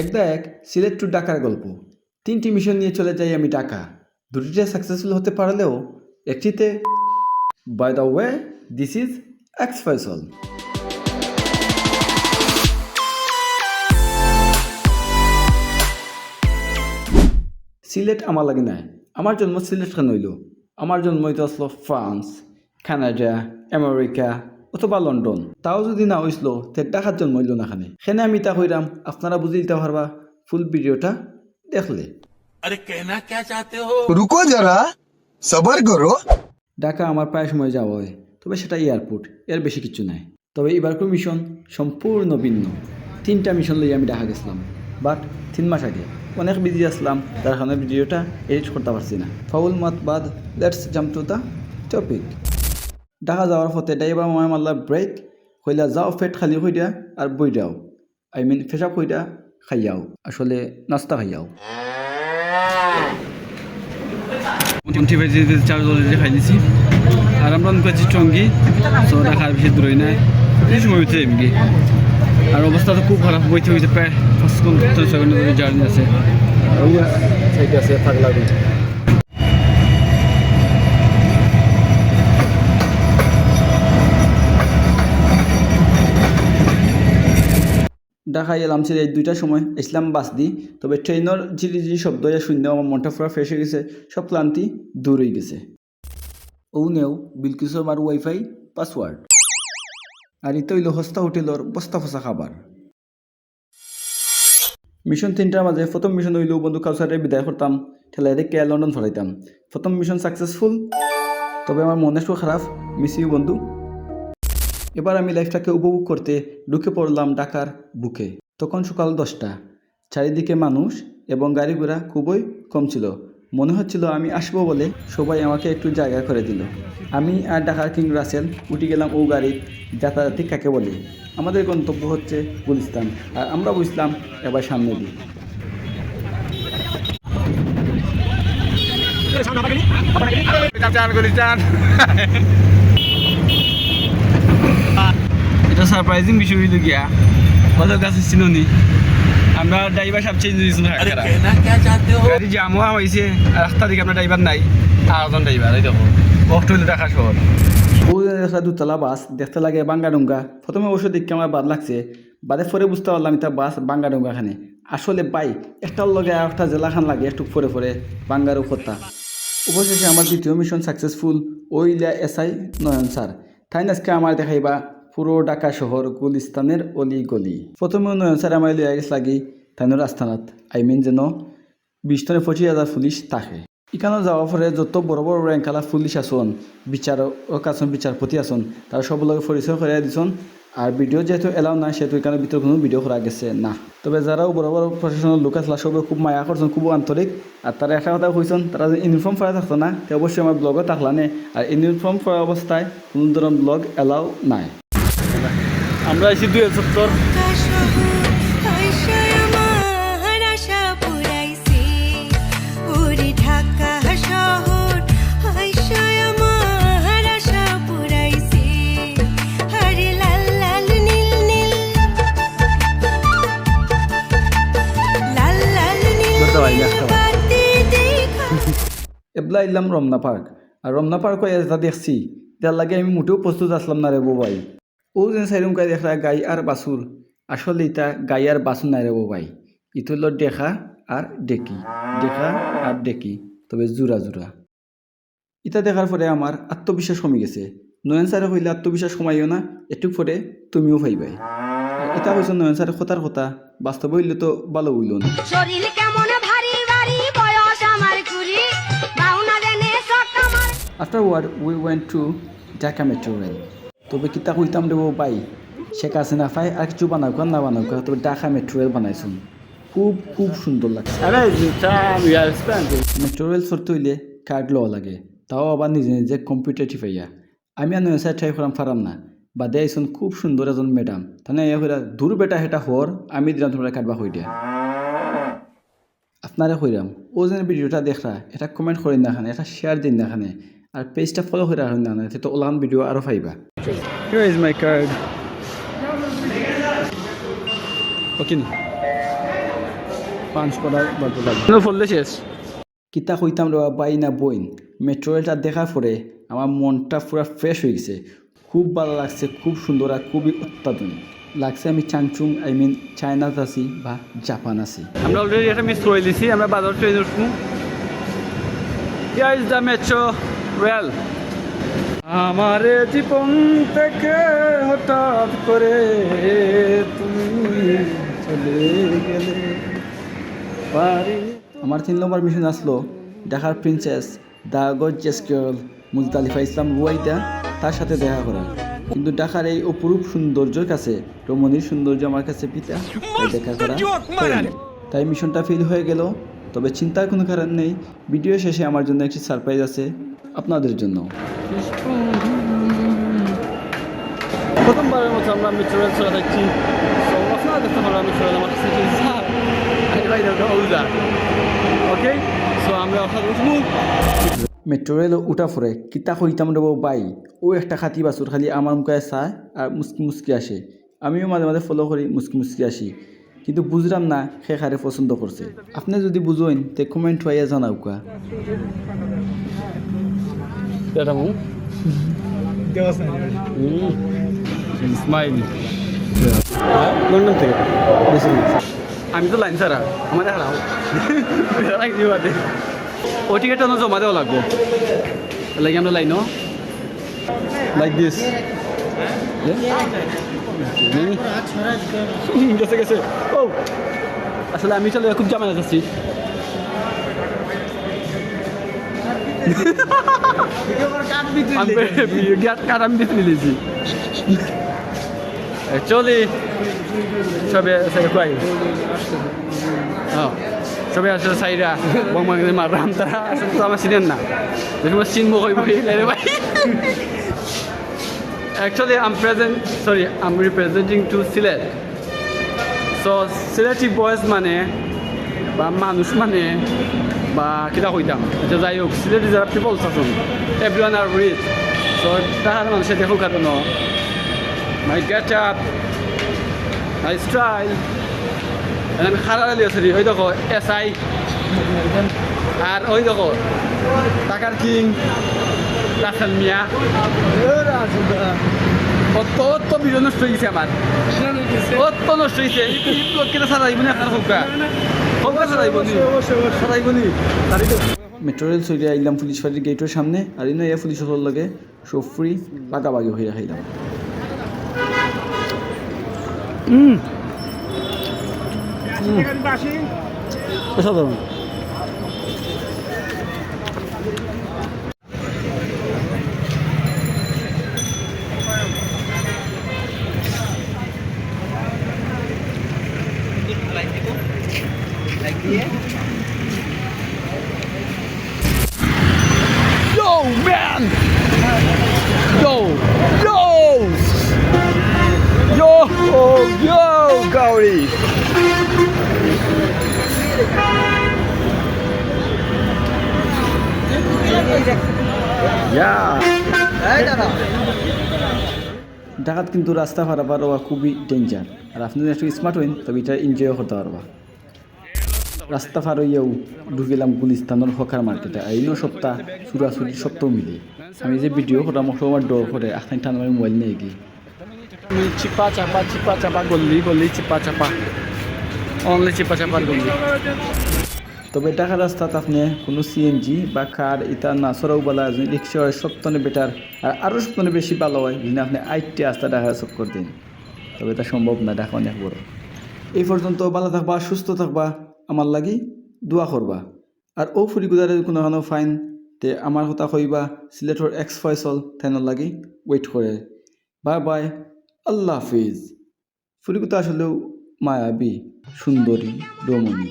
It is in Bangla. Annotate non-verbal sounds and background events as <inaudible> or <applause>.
একদা এক সিলেট টু ঢাকার গল্প। তিনটি মিশন নিয়ে চলে যাই আমি ঢাকা। দুটিতে সাকসেসফুল হতে পারলেও একটিতে by the way this is ex Faisal Sylhet আমার লাগে নাই। আমার জন্ম সিলেট কেন হইল। আমার জন্ম হইতে আসলো ফ্রান্স, কানাডা, আমেরিকা। অথবা লন্ডন তাও যদি না হয়েছিল তে টাকার জন্ম হইল না খানে। সেনে আমি তা কইরাম আপনারা বুঝে দিতে পারবা ফুল ভিডিওটা দেখলে। আরে কেনা কে চাতে হো? রুকো সবার করো। ঢাকা আমার প্রায় সময় যাওয়া হয় তবে সেটা এয়ারপোর্ট এর বেশি কিছু নাই। তবে এবার এবারকার মিশন সম্পূর্ণ ভিন্ন। তিনটা মিশন লইয়ে আমি ঢাকা গেছিলাম। বাট তিন মাস আগে অনেক বিজি আসলাম তার কারণে ভিডিওটা এডিট করতে পারছি না। ফাউল মত বাদ let's jump to the topic Dhaka যাওয়ার পথে ড্রাইভার মামা মাল্লা ব্রেক হইলা যাও পেট খালি হই দিয়া আর বই দাও। আই মিন ফেসাপ হই দিয়া খাইয়াও। আসলে নাস্তা খাইয়াও। মোটামুটি বাজে চার জলে খাই আর আমরা করছি টঙ্গি তো ঢাকার বেশি দূরই নাই। এই সময় হইতে এমনি। আর অবস্থা তো খুব খারাপ বইতে হইতে প্রায় পাঁচ ঘণ্টা ছয় ঘণ্টা জার্নি আছে। আছে ঢাকায় এলাম ছিল এই দুইটার সময়। ইসলাম বাস দি তবে ট্রেনের ঝিরি ঝিরি শব্দ ইয়া শূন্য আমার মনটা পুরো ফ্রেশ হয়ে গেছে। সব ক্লান্তি দূর হয়ে গেছে। ও নেও বিলকিস আমার ওয়াইফাই, পাসওয়ার্ড। আর ইতো হইল হস্তা হোটেলর বস্তা ফসা খাবার। মিশন তিনটার মাঝে প্রথম মিশন হইল বন্ধু কাউসারে বিদায় করতাম। ঠেলাই দেখে লন্ডন ফলাইতাম প্রথম মিশন সাকসেসফুল তবে আমার মনে খারাপ। মিস ইউ বন্ধু। এবার আমি লাইফটাকে উপভোগ করতে ঢুকে পড়লাম ঢাকার বুকে। তখন সকাল দশটা। চারিদিকে মানুষ এবং গাড়ি ঘোড়া খুবই কম ছিল। মনে হচ্ছিল আমি আসব বলে সবাই আমাকে একটু জায়গা করে দিল। আমি আর ঢাকার কিং রাসেল উঠে গেলাম ও গাড়ি যাতায়াতি কাকে বলে? আমাদের গন্তব্য হচ্ছে গুলিস্তান। আর আমরা বুঝলাম এবার সামনে দিই <laughs> সারপ্রাইজিং বিষয় হইল গিয়া ওদের কাছে নি আমরা ড্রাইভার সব চেঞ্জ হয়েছি গাড়ি জামও হয়েছে রাস্তা দিকে আমরা ড্রাইভার নাই আরজন ড্রাইভার এই দেখো। কষ্ট অফ দেখা শহর দুতলা বাস দেখতে লাগে বাঙ্গাডুঙ্গা প্রথমে অবশ্য দেখতে আমার বাদ লাগছে বাদে ফরে বুঝতে পারলাম এটা বাস বাঙ্গাডুঙ্গা খানে আসলে বাই একটার লগে একটা জেলা খান লাগে একটু ফরে ফরে বাঙ্গার উপত্যা অবশেষে আমার দ্বিতীয় মিশন সাকসেসফুল ওইলা এসআই নয়ন স্যার। তাই আজকে আমার দেখাইবা? পুরো ঢাকা শহর গুলিস্তানের অলি গলি প্রথমে নয়ন স্যার আমার গেছে লাগি তাইনোর আস্থানাত আই মিন যেন বিশ থেকে পঁচিশ হাজার পুলিশ থাকে। এখানে যাওয়ার পরে যত বড় বড় র্যাঙ্কালা পুলিশ আসন, বিচারক আসন, বিচারপতি আসন, তারা সব লগে পরিচয় করে দিছন। আর ভিডিও যেহেতু এলাও না সেহেতু এখানে ভিতরে কোনো ভিডিও করা গেছে না। তবে যারাও বড় বড় প্রশাসনের লোক আসলা, সবে খুব মায়া করছেন, খুব আন্তরিক। আর তারা একটা কথা কইছেন তারা যে ইউনিফর্ম পরা থাকতো না, তে অবশ্যই আমার ব্লগে থাকলানে। আর ইউনিফর্ম পরা অবস্থায় কোনো ধরনের ব্লগ এলাও নাই। আমরা এসে দুই সত্তর। এবলা ইলাম রমনা পার্ক। আর রমনা পার্ক এটা দেখছি তার লাগে আমি মোটেও প্রস্তুত আসলাম না রে ভাই। ও যে সাইরুম গাই দেখা গাই আর বাসুর আসলে ইটা গাই আর বাসুর নাই রে ভাই। ইটো হলো দেখা আর ডেকি। দেখা আর ডেকি। তবে জোড়া জোড়া ইতা দেখার পরে আমার আত্মবিশ্বাস কমে গেছে। নয়ন স্যারে হইলে আত্মবিশ্বাস কমাইও না একটু পরে তুমিও পাইবাই। এটা হয়েছে নয়ন স্যারের কথার কথা বাস্তব হইলে তো ভালো হইল না Afterward, we went to Dhaka Metro Rail. তবে কিতা কইতাম দেবো বাই শেখ হাসিনা ফাই আর কিছু বানাউকা না বানাউকা তবে ঢাকা মেট্রো রেল বানাইছুন খুব খুব সুন্দর লাগছে। মেট্রো রেল সরতে হইলে কার্ড লওয়া লাগে তাও আবার নিজে নিজে কম্পিউটার পাইয়া আমি আর নয় ট্রাই করাম পারাম না। বাদে আইসুন খুব সুন্দর এজন ম্যাডাম। তাহলে ইয়া হইরা দূর বেটা হেটা হর আমি দিলাম তোমরা কাটবা হই দিয়া আপনারা কইরাম ও যেন ভিডিওটা দেখরা এটা কমেন্ট করেন না খানে এটা শেয়ার দিন না খানে। আর পেজটা ফলো করে রাখেন না তো ওলান ভিডিও আরও পাইবা। Here is my card. Okay. পাঁচ করার বাদ লাগে ফললে শেষ কিতা কইতাম রে বাই না বইন। মেট্রো রেলটা দেখার পরে আমার মনটা পুরো ফ্রেশ হয়ে গেছে। খুব ভালো লাগছে খুব সুন্দর আর খুবই অত্যাধুনিক লাগছে আমি চাংচুং আই মিন চায়নাতে আছি বা জাপান আছি। আমরা অলরেডি একটা মিস করে দিছি আমরা বাজার ট্রেন উঠবো Here is the metro rail. আমার জীবন থেকে হঠাৎ করে তুমি চলে গেলে। পারি আমার তিন নম্বর মিশন আসলো ঢাকার princess the gorgeous girl Muzdalifa Islam Ruaida তার সাথে দেখা করা। কিন্তু ঢাকার এই অপরূপ সৌন্দর্যের কাছে রমণীর সৌন্দর্য আমার কাছে পিতা তাই দেখা করা। তাই মিশনটা ফেল হয়ে গেল। তবে চিন্তার কোনো কারণ নেই। ভিডিও শেষে আমার জন্য একটি সারপ্রাইজ আছে। আপনাদের জন্য। প্রথমবারের মতো আমরা মেট্রো রেল চলে যাচ্ছি তো দেখতে পারো আমি চলে আমার কাছে ওকে সো আমরা ওখানে উঠবো। মেট্রো রেল উঠা পরে কিতা কইতাম রে বাই ও একটা খাতি বাসুর খালি আমার মুখে চায় আর মুসকি মুসকি আসে। আমিও মাঝে মাঝে ফলো করি মুসকি মুসকি আসি। কিন্তু বুঝলাম না সে খারে পছন্দ করছে। আপনি যদি বুঝেন তে কমেন্ট হইয়া জানাও কা স্মাইল। লন্ডন থেকে আমি তো লাইন ছাড়া আমার হারাও। লাগছি বাদে। ও টিকিটটা জমা দেওয়া লাগবো। লাগে আমরা লাইনও। লাইক দিস গেছে গেছে। ও! আসলে আমি চলে খুব জামানা যাচ্ছি কার আমি বিতরে দিয়েছি অ্যাকচুয়ালি সবে কয় হ্যাঁ সবে আসলে সাইরা বংবাংলে মারলাম তারা আসলে তো আমার চিনেন না দেখুন চিনবো কইব রে ভাই Actually, I'm present. Sorry, I'm representing to Silet. So, Sileti boys মানে বা মানুষ মানে বা কিতা কইতাম যে যাই হোক সিলেটি যারা পিপলস আছেন এভরিওয়ান আর রিচ সো তাহার মানুষে দেখো কারণ my get up my style আমি খারাপ লিয়েছি ওই দেখো এস আই আর ওই দেখো টাকার কিং রাসেল মিয়া কত কত ভিডিও নষ্ট হয়েছে আমার কত নষ্ট হয়েছে কেটে সারাইব না আপনার হোকা মেট্রো রেল চলে আইলাম পুলিশ ফাঁড়ির গেটের সামনে আর ইনো এ পুলিশ হল লাগে সফরি ফ্রি বাগাবাগি হয়ে খাইলাম অসাধারণ Gauri! ঢাকাত কিন্তু রাস্তা পারাবার হওয়া খুবই ডেঞ্জার আর আপনি একটু স্মার্ট হইন, তবে এটা এনজয় করতে পারবা। রাস্তা পার হইয়াও ঢুকিলাম গুলিস্তানের হকার মার্কেটে। আইনো সপ্তাহ চুরাচুরি সপ্তাহ মিলে আমি যে ভিডিও ওসব আমার ডর করে আখান টান মোবাইল নিয়ে গিয়ে। চিপা চাপা চিপা চাপা গল্লি গল্লি চিপা চাপা। অনলি চিপা চাপার গল্লি তবে ঢাকা রাস্তাত আপনি কোনো সিএনজি বা কার ইতা না সরাও বলা যদি রিক্সা হয়, সপ্তনে বেটার। আর আরও সপ্তনে বেশি ভালো হয় যদি আপনি আইটি রাস্তা ঢাকা চক্কর দিন। তবে এটা সম্ভব না ঢাকা অনেক বড়। এই পর্যন্ত ভালো থাকবা, সুস্থ থাকবা, আমার লাগি দোয়া করবা। আর ও ফুরিগুদারে কোনো কোনো ফাইন তে আমার কথা কইবা, সিলেটর এক্স ফয়সল তাইনের লাগি? ওয়েট করে। Bye bye. আল্লাহ হাফিজ। ফুরিগুতা আসলেও মায়াবী সুন্দরী রমণী।